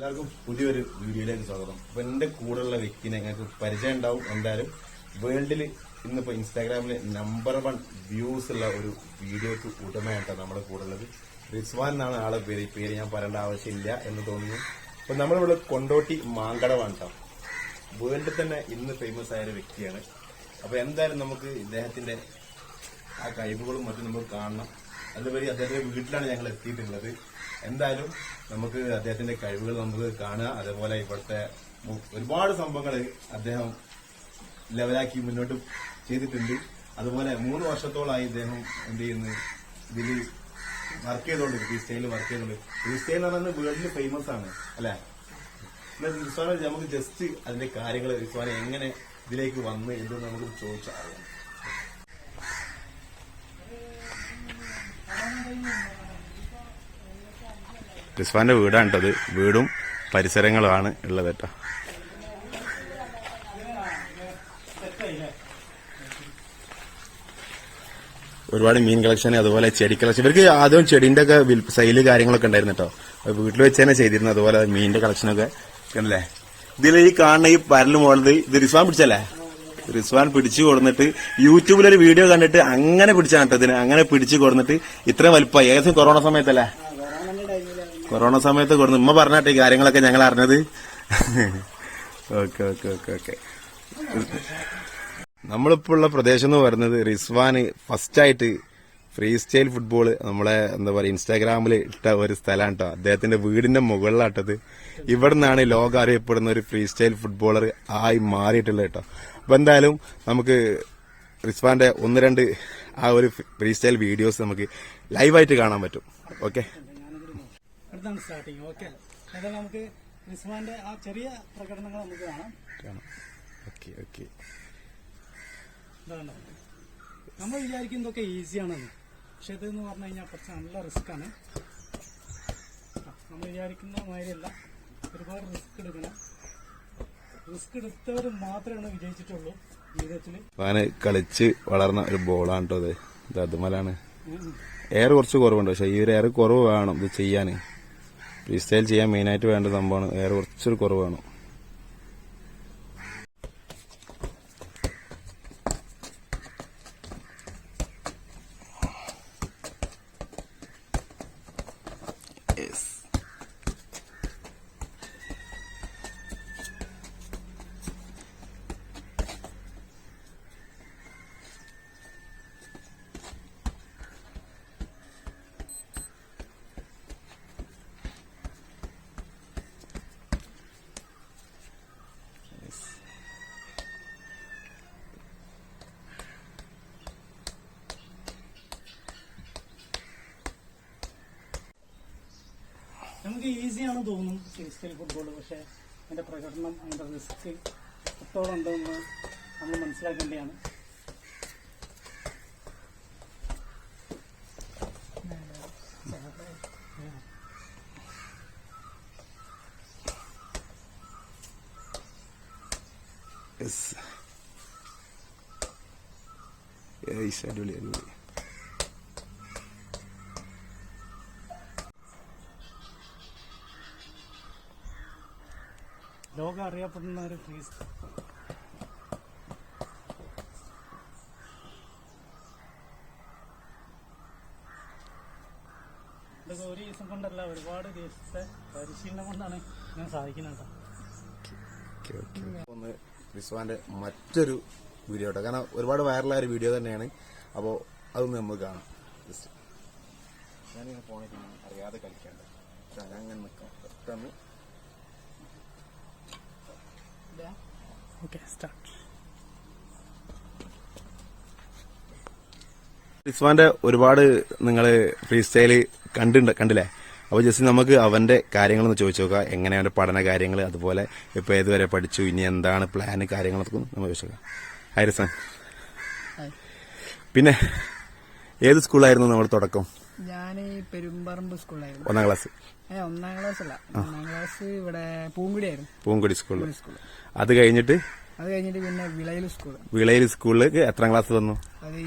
എല്ലാവർക്കും പുതിയൊരു വീഡിയോയിലേക്ക് സ്വാഗതം. അപ്പൊ എന്റെ കൂടെയുള്ള വ്യക്തിനെ ഞങ്ങൾക്ക് പരിചയം ഉണ്ടാവും. എന്തായാലും വേൾഡിൽ ഇന്നിപ്പോ ഇൻസ്റ്റാഗ്രാമിൽ നമ്പർ വൺ വ്യൂസ് ഉള്ള ഒരു വീഡിയോക്ക് ഉടമയായിട്ടാണ് നമ്മുടെ കൂടെ ഉള്ളത് റിസ്വാൻ എന്നാണ് ആളെ പേര്. പേര് ഞാൻ പറയേണ്ട ആവശ്യമില്ല എന്ന് തോന്നുന്നു. അപ്പൊ നമ്മളിവിടെ കൊണ്ടോട്ടി മാങ്കടവാണ് വേൾഡിൽ തന്നെ ഇന്ന് ഫേമസ് ആയ ഒരു വ്യക്തിയാണ്. അപ്പൊ എന്തായാലും നമുക്ക് ഇദ്ദേഹത്തിന്റെ ആ കഴിവുകളും മറ്റും നമുക്ക് കാണണം. അതുവഴി അദ്ദേഹത്തിന്റെ വീട്ടിലാണ് ഞങ്ങൾ എത്തിയിട്ടുള്ളത്. എന്തായാലും നമുക്ക് അദ്ദേഹത്തിന്റെ കഴിവുകൾ നമുക്ക് കാണുക. അതേപോലെ ഇവിടുത്തെ ഒരുപാട് സംഭവങ്ങൾ അദ്ദേഹം ലെവലാക്കി മുന്നോട്ട് ചെയ്തിട്ടുണ്ട്. അതുപോലെ മൂന്ന് വർഷത്തോളമായി ഇദ്ദേഹം എന്ത് ചെയ്യുന്നു? ഇതിൽ വർക്ക് ചെയ്തോണ്ട് സ്റ്റൈലിൽ വർക്ക് ചെയ്തോണ്ട് സ്റ്റൈൽ എന്ന് പറയുന്നത് വേൾഡിൽ ഫേമസ് ആണ് അല്ലെ? റിസ്വാനെ നമുക്ക് ജസ്റ്റ് അതിന്റെ കാര്യങ്ങൾ റിസ്വാനെ എങ്ങനെ ഇതിലേക്ക് വന്ന് എന്ന് നമുക്ക് ചോദിച്ചറിയാം. റിസ്വാന്റെ വീടാണ് കേട്ടത് വീടും പരിസരങ്ങളുമാണ് ഉള്ളത് കേട്ടോ. ഒരുപാട് മീൻ കളക്ഷൻ അതുപോലെ ചെടി കളക്ഷൻ. ഇവർക്ക് ആദ്യം ചെടിന്റെ ഒക്കെ സെയിൽ കാര്യങ്ങളൊക്കെ ഉണ്ടായിരുന്നു കേട്ടോ. വീട്ടിൽ വെച്ച് തന്നെ ചെയ്തിരുന്നു. അതുപോലെ മീനിന്റെ കളക്ഷനൊക്കെ അല്ലേ ഇതിൽ ഈ കാണുന്ന ഈ പരൽ മോളത് ഇത് റിസ്വാൻ പിടിച്ചല്ലേ? റിസ്വാൻ പിടിച്ചു കൊടുന്നിട്ട് യൂട്യൂബിലൊരു വീഡിയോ കണ്ടിട്ട് അങ്ങനെ പിടിച്ചാണ് കേട്ടോ അങ്ങനെ പിടിച്ചു കൊടുന്നിട്ട് ഇത്രയും വലുപ്പമായി. ഏകദേശം കൊറോണ സമയത്തല്ലേ? കൊറോണ സമയത്ത് കൊടുന്നു ഉമ്മ പറഞ്ഞാട്ടെ ഈ കാര്യങ്ങളൊക്കെ ഞങ്ങൾ അറിഞ്ഞത്. Okay okay okay okay. നമ്മളിപ്പോ ഉള്ള പ്രദേശം എന്ന് പറയുന്നത് റിസ്വാന് ഫസ്റ്റ് ആയിട്ട് ഫ്രീ സ്റ്റൈൽ ഫുട്ബോൾ നമ്മളെ എന്താ പറയുക ഇൻസ്റ്റാഗ്രാമിൽ ഇട്ട ഒരു സ്ഥലമാണ് കേട്ടോ അദ്ദേഹത്തിന്റെ വീടിന്റെ മുകളിലാട്ടത്. ഇവിടെ നിന്നാണ് ലോകം അറിയപ്പെടുന്ന ഒരു ഫ്രീ സ്റ്റൈൽ ഫുട്ബോളർ ആയി മാറിയിട്ടുള്ളത് കേട്ടോ അപ്പൊ എന്തായാലും നമുക്ക് റിസ്വാന്റെ ഒന്ന് രണ്ട് ആ ഒരു ഫ്രീ സ്റ്റൈൽ വീഡിയോസ് നമുക്ക് ലൈവായിട്ട് കാണാൻ പറ്റും. ഓക്കെ? അടുത്താണ് സ്റ്റാർട്ടിങ് ഓക്കെ ഏതായാലും നമുക്ക് റിസ്വാന്റെ ആ ചെറിയ പ്രകടനങ്ങൾ നമുക്ക് കാണാം. കാണാം. ഓക്കെ ഓക്കെ ഇതാണ്? നമ്മൾ വിചാരിക്കും ഇതൊക്കെ ഈസിയാണെന്ന് പക്ഷെ ഇതെന്ന് പറഞ്ഞു കഴിഞ്ഞാൽ കുറച്ച് നല്ല റിസ്ക് ആണ്. നമ്മൾ വിചാരിക്കുന്ന മാതിരിയല്ല. ഒരുപാട് റിസ്ക് എടുക്കണം. റിസ്ക് എടുത്തവർ മാത്രമാണ് വിജയിച്ചിട്ടുള്ളൂ ജീവിതത്തിൽ കളിച്ച് വളർന്ന ഒരു ബോളാണ് കേട്ടോ അത് അതുമലാണ് എയർ കുറച്ച് കുറവുണ്ട്. പക്ഷെ ഈ ഒരു എയർ കുറവ് വേണം ഇത് ചെയ്യാൻ ഫ്രീ സ്റ്റൈൽ ചെയ്യാൻ മെയിനായിട്ട് വേണ്ട സംഭവമാണ്. എയർ കുറച്ചൊരു കുറവ് നമുക്ക് ഈസിയാണെന്ന് തോന്നും ഫിസിക്കൽ ഫുട്ബോൾ പക്ഷെ അതിന്റെ പ്രകടനം അതിന്റെ റിസ്ക് എത്രത്തോളം ഉണ്ടെന്ന് നമ്മൾ മനസ്സിലാക്കേണ്ടതാണ് Yes. Yes, അടിപൊളി അടിപൊളി ലോകം അറിയപ്പെടുന്ന ഒരു ഫ്രീസ് ഇതൊക്കെ ഒരു ദിവസം കൊണ്ടല്ല ഒരുപാട് ദിവസത്തെ പരിശീലനം കൊണ്ടാണ് ഞാൻ സാധിക്കുന്നത് കേട്ടോ. ഓക്കെ ഓക്കെ ഒന്ന് വിശ്വാന്റെ മറ്റൊരു വീഡിയോ കേട്ടോ കാരണം ഒരുപാട് വൈറലായ ഒരു വീഡിയോ തന്നെയാണ്. അപ്പോൾ അതൊന്ന് നമ്മൾ കാണാം. ഞാനിങ്ങനെ ഫോണിൽ അറിയാതെ കളിക്കാണ്ട്. ഞാൻ അങ്ങനെ നിൽക്കാം. പെട്ടെന്ന് ഓക്കെ സ്റ്റാർട്ട് റിസ്വാന്റെ ഒരുപാട് നിങ്ങൾ ഫ്രീ സ്റ്റൈൽ കണ്ടിട്ട് കണ്ടില്ലേ? അപ്പോൾ ജസ്റ്റ് നമുക്ക് അവന്റെ കാര്യങ്ങളൊന്ന് ചോദിച്ചു നോക്കാം. എങ്ങനെ അവന്റെ പഠന കാര്യങ്ങൾ അതുപോലെ ഇപ്പൊ ഏതുവരെ പഠിച്ചു ഇനി എന്താണ് പ്ലാൻ കാര്യങ്ങളൊക്കെ നമ്മൾ ചോദിച്ചു നോക്കാം. ഹൈ റിസ്വാൻ. പിന്നെ ഏത് സ്കൂളായിരുന്നു നമ്മൾ തുടക്കം? ഞാൻ പെരുമ്പറമ്പ് സ്കൂളിലായിരുന്നു. ഒന്നാം ക്ലാസ്. ഒന്നാം ക്ലാസ് അല്ല ഒന്നാം ക്ലാസ് ഇവിടെ പൂങ്കുടി ആയിരുന്നു പൂങ്കുടി സ്കൂൾ. അത് കഴിഞ്ഞിട്ട്? അത് കഴിഞ്ഞിട്ട് പിന്നെ വിളയിൽ സ്കൂൾ. വിളയിൽ സ്കൂളിലേക്ക് എത്രാം ക്ലാസ് വന്നു? അത്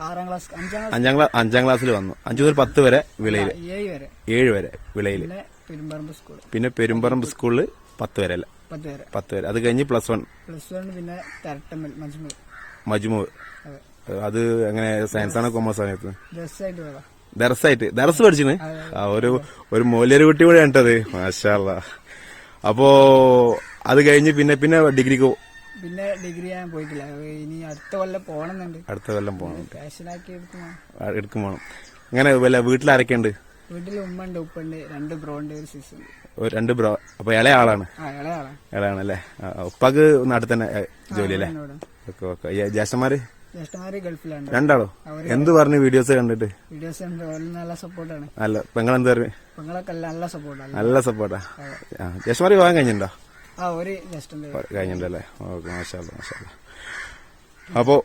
ആറാം ക്ലാസ് അഞ്ചാം ക്ലാസ്. അഞ്ചാം ക്ലാസ്സിൽ വന്നു. അഞ്ചു മുതൽ പത്ത് വരെ വിളയിൽ ഏഴ് വരെ. ഏഴ് വരെ വിളയിൽ പെരുമ്പറമ്പ് സ്കൂൾ. പിന്നെ പെരുമ്പറമ്പ് സ്കൂളിൽ പത്ത് വരെ അല്ല. പത്ത് വരെ. പത്ത് വരെ. അത് കഴിഞ്ഞ് പ്ലസ് വൺ. പ്ലസ് വൺ പിന്നെ തരട്ടമ്മൽ മജ്മു. മജ്മു. അതെ എങ്ങനെ? സയൻസ് ആണോ കൊമേഴ്സ് ആണോ എടുത്തത്? ദർസായിട്ട്. ദർസ് പഠിച്ചിന്? ആ ഒരു ഒരു മൂല്യൊരു കുട്ടി കൂടെ കണ്ടത്. മാഷാല്ല അപ്പോ അത് കഴിഞ്ഞ് പിന്നെ പിന്നെ ഡിഗ്രിക്ക് പിന്നെ ഡിഗ്രി ഞാൻ പോയിട്ടില്ല. ഇനി അടുത്ത കൊല്ലം പോകണമെന്നുണ്ട്. അടുത്ത കൊല്ലം പോകണം. പാഷനാക്കി എടുക്കും വേണം. അങ്ങനെ വല്ല വീട്ടിൽ ഉണ്ട് വീട്ടിൽ ഉമ്മ ഉണ്ട് ഉപ്പുണ്ട് രണ്ട് ബ്രോ ഉണ്ട് ഒരു സിസ് ഉണ്ട് രണ്ട് ബ്രോ. അപ്പൊ ഇളയ ആളാണ്? ആ ഇളയാളാ ഇളയാണല്ലേ ആ, ഉപ്പാക്ക് നാട്ടിൽ തന്നെ ജോലി അല്ലേ? Okay okay. ജ്യേഷ്ഠന്മാര്? രണ്ടാളോ? എന്ത് പറഞ്ഞു വീഡിയോസ് കണ്ടിട്ട്? വീഡിയോസ് നല്ല സപ്പോർട്ടാണ്. അല്ല പെങ്ങളെന്ത് പറഞ്ഞു പെങ്ങളൊക്കെ നല്ല സപ്പോർട്ടാണ് നല്ല സപ്പോർട്ടാ? ജ്യേഷ്ഠന്മാര് പോകാൻ കഴിഞ്ഞിട്ടുണ്ടോ? ആ ഒരു ജ്യേഷ്ഠന്റെ കഴിഞ്ഞിട്ടുണ്ടല്ലേ? ഓക്കെ മാഷാല്ല മാഷാല്ല അപ്പോ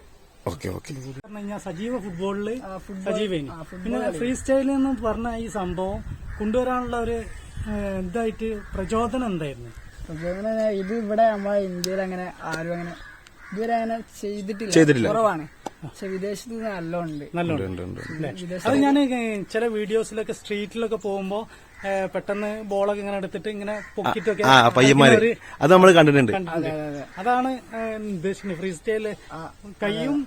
ഓക്കെ ഓക്കെ. പറഞ്ഞു കഴിഞ്ഞാൽ സജീവ ഫുട്ബോൾ- സജീവേനി. പിന്നെ ഫ്രീ സ്റ്റൈലിൽ എന്ന് പറഞ്ഞ ഈ സംഭവം കൊണ്ടുവരാനുള്ള ഒരു എന്തായിട്ട് ഇതായിട്ട് പ്രചോദനം എന്തായിരുന്നു? പ്രചോദനം ഇത് ഇവിടെ നമ്മളെ ഇന്ത്യയിൽ അങ്ങനെ ആരും അങ്ങനെ ഇതുവരെ അങ്ങനെ ചെയ്തിട്ടില്ല. ചെയ്തിട്ടില്ല. കുറവാണ്. പക്ഷെ വിദേശത്ത് നല്ലോണ്ട്. അത് ഞാൻ ചില വീഡിയോസിലൊക്കെ സ്ട്രീറ്റിലൊക്കെ പോകുമ്പോ പെട്ടെന്ന് ബോളൊക്കെ ഇങ്ങനെ എടുത്തിട്ട് ഇങ്ങനെ പൊക്കിട്ടൊക്കെ ആ പയ്യന്മാര്. അത് നമ്മൾ കണ്ടിട്ടുണ്ട്. കണ്ടിട്ടുണ്ട്. അതെ അതെ അതാണ് ഉദ്ദേശിക്കുന്നത്. ഫ്രീ സ്റ്റൈൽ കയ്യും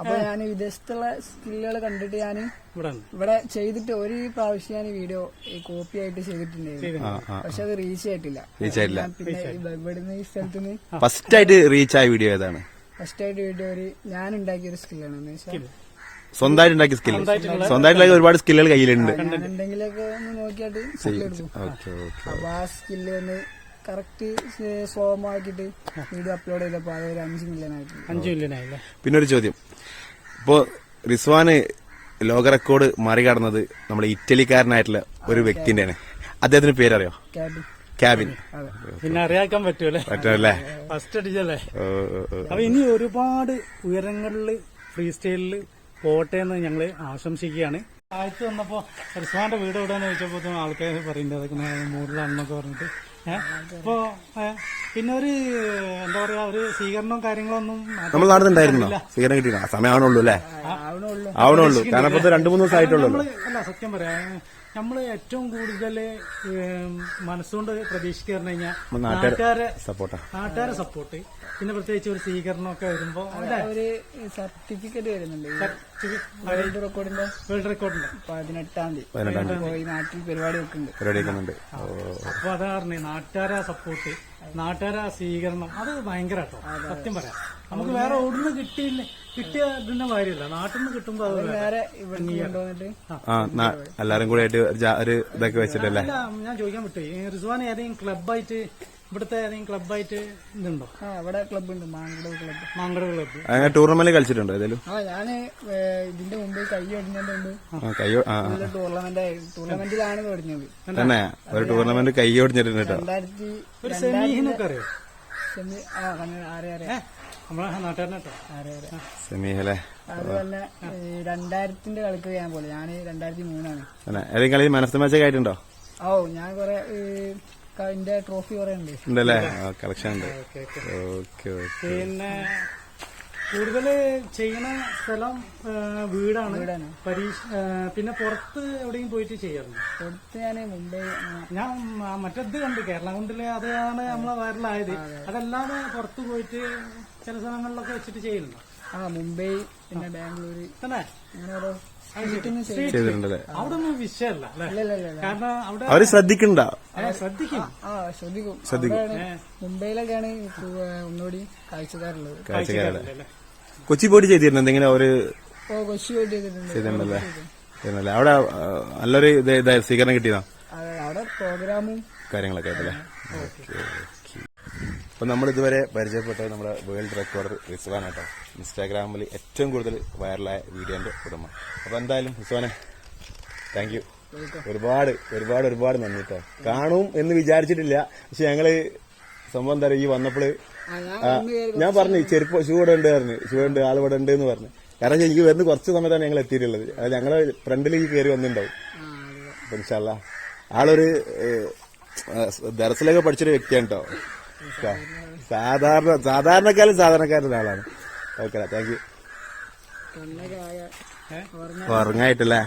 അപ്പൊ ഞാൻ വിദേശത്തുള്ള സ്കില്ലുകൾ കണ്ടിട്ട് ഞാൻ ഇവിടെ ഇവിടെ ചെയ്തിട്ട് ഒരു പ്രാവശ്യം ഞാൻ വീഡിയോ കോപ്പി ആയിട്ട് ചെയ്തിട്ടുണ്ടായിരുന്നു. പക്ഷെ അത് റീച്ച് ആയിട്ടില്ല. റീച്ച് ആയിട്ടില്ല. പിന്നെ ഇവിടുന്ന് ഈ സ്ഥലത്ത് നിന്ന് ഫസ്റ്റ് ആയിട്ട് റീച്ച് ആയ വീഡിയോ ഏതാണ്? ഫസ്റ്റ് ആയിട്ട് വീഡിയോ ഒരു ഞാൻ ഉണ്ടാക്കിയ ഒരു സ്കില്ലാണ് എന്ന് വെച്ചാൽ സ്വന്തമായിട്ട് ഉണ്ടാക്കിയ സ്കില്ല് സ്വന്തമായിട്ടുള്ള ഒരുപാട് സ്കില്ലുകൾ കയ്യിലുണ്ട്. ഞാൻ എന്തെങ്കിലുമൊക്കെ ഒന്ന് നോക്കിയായിട്ട് സ്കില്ല് എടുക്കും. ഓക്കെ ഓക്കെ അപ്പൊ ആ സ്കില്ല് ഒന്ന് കറക്റ്റ് സ്ലോ ആക്കിയിട്ട് വീഡിയോ അപ്ലോഡ് ചെയ്തപ്പോ അത് ഒരു അഞ്ച് മില്യൺ ആയിട്ടുണ്ട്. അഞ്ചു മില്യനായില്ലേ പിന്നെ ഒരു ചോദ്യം. ഇപ്പോ റിസ്വാന് ലോക റെക്കോർഡ് മറികടന്നത് നമ്മുടെ ഇറ്റലിക്കാരനായിട്ടുള്ള ഒരു വ്യക്തിന്റെയാണ്. അദ്ദേഹത്തിന് പേരറിയോ? ക്യാബിൻ ക്യാബിൻ പിന്നെ അറിയാക്കാൻ പറ്റൂല്ലേ? പറ്റുമല്ലേ ഫസ്റ്റ് അടിച്ചല്ലേ. അപ്പൊ ഇനി ഒരുപാട് ഉയരങ്ങളിൽ ഫ്രീ സ്റ്റൈലിൽ പോട്ടെ എന്ന് ഞങ്ങൾ ആശംസിക്കുകയാണ്. ആഴ്ച വന്നപ്പോ റിസ്വാന്റെ വീട് എവിടെയാന്ന് ചോദിച്ചപ്പോ ആൾക്കാർ പറയുന്നത് അതൊക്കെ മൂടിലാണെന്നൊക്കെ പറഞ്ഞിട്ട്. അപ്പോ പിന്നെ ഒരു എന്താ പറയാ ഒരു സ്വീകരണവും കാര്യങ്ങളൊന്നും നമ്മൾ നാട്ടിലുണ്ടായിരുന്നോ സ്വീകരണം കിട്ടിയില്ല. സമയം ആവണുള്ളൂ അല്ലേ? ആവണുള്ളൂ കാരണം രണ്ടു മൂന്ന് ദിവസം ആയിട്ടുള്ളൂ അല്ല സത്യം പറയാ. നമ്മൾ ഏറ്റവും കൂടുതൽ മനസ്സുകൊണ്ട് പ്രതീക്ഷിക്കുക പറഞ്ഞു കഴിഞ്ഞാൽ നാട്ടുകാരെ സപ്പോർട്ടാ. നാട്ടുകാരെ സപ്പോർട്ട്. പിന്നെ പ്രത്യേകിച്ച് ഒരു സ്വീകരണമൊക്കെ വരുമ്പോ ഒരു സർട്ടിഫിക്കറ്റ് വരുന്നുണ്ട്. വേൾഡ് റെക്കോർഡിന്റെ വേൾഡ് റെക്കോർഡിന്റെ. പതിനെട്ടാം തീയതി. ഈ നാട്ടിൽ പരിപാടി വെക്കുന്നുണ്ട്. പരിപാടി വെക്കുന്നുണ്ട്. അപ്പൊ അതാ പറഞ്ഞേ നാട്ടുകാരെ സപ്പോർട്ട് നാട്ടുകാരെ സ്വീകരണം. അത് ഭയങ്കര കേട്ടോ സത്യം പറയാം. നമുക്ക് വേറെ ഓടുന്ന് കിട്ടിയില്ല കിട്ടിയ ഇതിന്റെ കാര്യമില്ല. നാട്ടിൽ നിന്ന് കിട്ടുമ്പോ അത് വേറെ. എല്ലാരും കൂടെ ആയിട്ട് ഒരു ഇതൊക്കെ വെച്ചിട്ടല്ലേ? ഞാൻ ചോദിക്കാൻ വിട്ടു. ഈ റിസ്വാൻ ഏതെങ്കിലും ക്ലബായിട്ട് ഇവിടുത്തെ ഏതെങ്കിലും ക്ലബായിട്ട് ഇതുണ്ടോ? ആ ഇവിടെ ക്ലബ് ഉണ്ട് മാങ്കടവ് ക്ലബ് മാങ്കട ക്ലബ് അങ്ങനെ ടൂർണമെന്റ് കളിച്ചിട്ടുണ്ടോ ഏതായാലും ആ ഞാൻ ഇതിന്റെ മുമ്പ് കൈ ഒടിഞ്ഞതിന്റെ മുമ്പ്. ടൂർണമെന്റ് ടൂർണമെന്റിലാണ് ഒടിഞ്ഞത്. തന്നെ? ഒരു ടൂർണമെന്റ് കൈ ഓടിഞ്ഞിട്ടുണ്ട് രണ്ടായിരത്തി ഒരു സെമീഹിനൊക്കെ അറിയോ? സെമി ആ അറിയാം അറിയാം സെമിയല്ലേ രണ്ടായിരത്തിന്റെ കളിക്ക് ഞാൻ പോലെ ഞാൻ രണ്ടായിരത്തി മൂന്നാണ് ഏതെങ്കിലും കളി മനസ്സ് മാച്ചൊക്കെ ആയിട്ടുണ്ടോ? ഓ ഞാൻ കൊറേ ട്രോഫി കുറെ ഉണ്ട്. ഉണ്ടല്ലേ? കളക്ഷൻ ഉണ്ട്. Okay okay. Okay okay. പിന്നെ കൂടുതൽ ചെയ്യുന്ന സ്ഥലം വീടാണ്. വീടാണ്. പരീക്ഷ പിന്നെ പുറത്ത് എവിടെയും പോയിട്ട് ചെയ്യാറുണ്ട് പുറത്ത് ഞാൻ മുംബൈ ഞാൻ മറ്റത് കണ്ട് കേരള കൊണ്ടിൽ അതാണ് നമ്മളെ വൈറലായത്. അതല്ലാതെ പുറത്ത് പോയിട്ട് ചില സ്ഥലങ്ങളിലൊക്കെ വെച്ചിട്ട് ചെയ്യുന്നുണ്ടോ ആ മുംബൈ പിന്നെ ബാംഗ്ലൂര്. അല്ലേ അങ്ങനെ ഓരോ ചെയ്തിട്ടുണ്ടല്ലേ? അവിടെ ഒന്നും വിഷയമല്ല കാരണം അവിടെ അവർ ശ്രദ്ധിക്കണ്ട. ശ്രദ്ധിക്കും. ആ ശ്രദ്ധിക്കും. അവിടെയാണ് മുംബൈയിലൊക്കെയാണ് കു- ഒന്നുകൂടി കാഴ്ചക്കാരുള്ളത്. കാഴ്ചക്കാരുടെ അല്ലേ? കൊച്ചി പോയിട്ട് ചെയ്തിരുന്നു? എന്തെങ്കിലും അവർ ഓ കൊച്ചി പോയിട്ട് ചെയ്തിട്ടുണ്ട്. ചെയ്തിട്ടുണ്ടല്ലേ? ചെയ്തിട്ടുണ്ടല്ലേ? അവിടെ ആ, നല്ലൊരു ഇത് ഇതാ സ്വീകരണം കിട്ടിയതാ? അതെ അവിടെ പ്രോഗ്രാമും കാര്യങ്ങളൊക്കെ ആയിട്ടല്ലേ? അപ്പൊ നമ്മൾ ഇതുവരെ പരിചയപ്പെട്ടത് നമ്മുടെ വേൾഡ് റെക്കോർഡ് റിസ്വാൻ കേട്ടോ. ഇൻസ്റ്റാഗ്രാമിൽ ഏറ്റവും കൂടുതൽ വൈറലായ വീഡിയോന്റെ ഉടമ. അപ്പോൾ എന്തായാലും റിസ്വാനെ താങ്ക് യു ഒരുപാട് ഒരുപാട് ഒരുപാട് നന്ദി കേട്ടോ. കാണും എന്ന് വിചാരിച്ചിട്ടില്ല. പക്ഷെ ഞങ്ങൾ സംഭവം എന്താ ഈ വന്നപ്പോൾ ഞാൻ പറഞ്ഞു ചെരുപ്പ് ഷൂ ഇവിടെ ഉണ്ട് പറഞ്ഞു. ഷൂ ഉണ്ട് ആൾ ഇവിടെ ഉണ്ട് എന്ന് പറഞ്ഞു. കാരണം എനിക്ക് വരുന്ന കുറച്ച് സമയത്താണ് ഞങ്ങൾ എത്തിയിട്ടുള്ളത്. അത് ഞങ്ങളെ ഫ്രണ്ടിലേക്ക് കയറി വന്നിട്ടുണ്ടാവും. അപ്പൊ ഇൻഷാല്ല ആളൊരു ദർസിലൊക്കെ പഠിച്ചൊരു വ്യക്തിയാണ് കേട്ടോ. സാധാരണ സാധാരണക്കാരും സാധാരണക്കാരുടെ ആളാണ്. Okay thank you ഉറങ്ങായിട്ടല്ലേ?